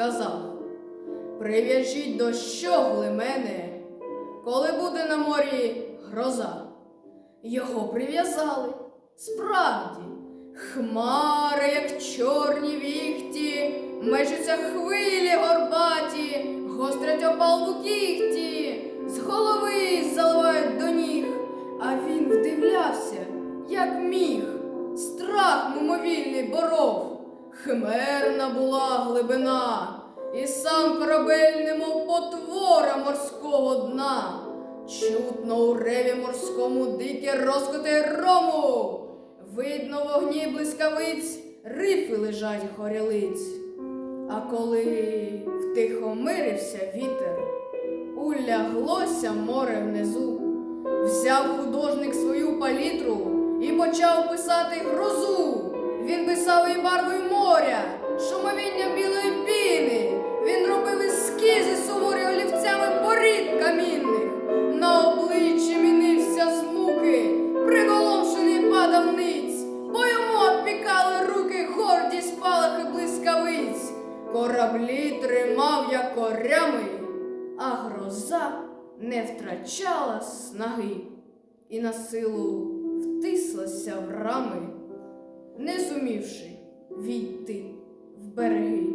сказав: Прив'яжіть до щогли мене, коли буде на морі гроза. Його прив'язали. Справді, хмари, як чорні віхті, межуться хвилі горбаті, гострять опалку кіхті, з голови заливають до ніг, а він вдивлявся, як міг, страх мимовільний боров, химерна була глибина, і сам корабель, немов потвора морського дна. Чутно у реві морському дикі розкоти рому. Видно вогні блискавиць, рифи лежать горілиць. А коли втихомирився вітер, уляглося море внизу, взяв художник свою палітру і почав писати грозу. Він писав і барвою моря, шумовіння білої піни. Він робив ескізи суворі олівцями порід камінних. На обличчі мінився з муки, приголомшений падав ниць, бо йому обпікали руки горді спалахи блискавиць. Кораблі тримав я корями, а гроза не втрачала снаги і на силу втислася в рами, не зумівши війти в береги.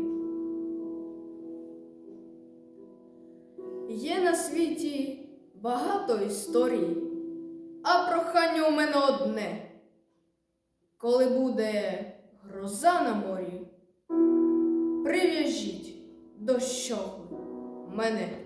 Є на світі багато історій, а прохання у мене одне. Коли буде гроза на морі, прив'яжіть до щогли мене.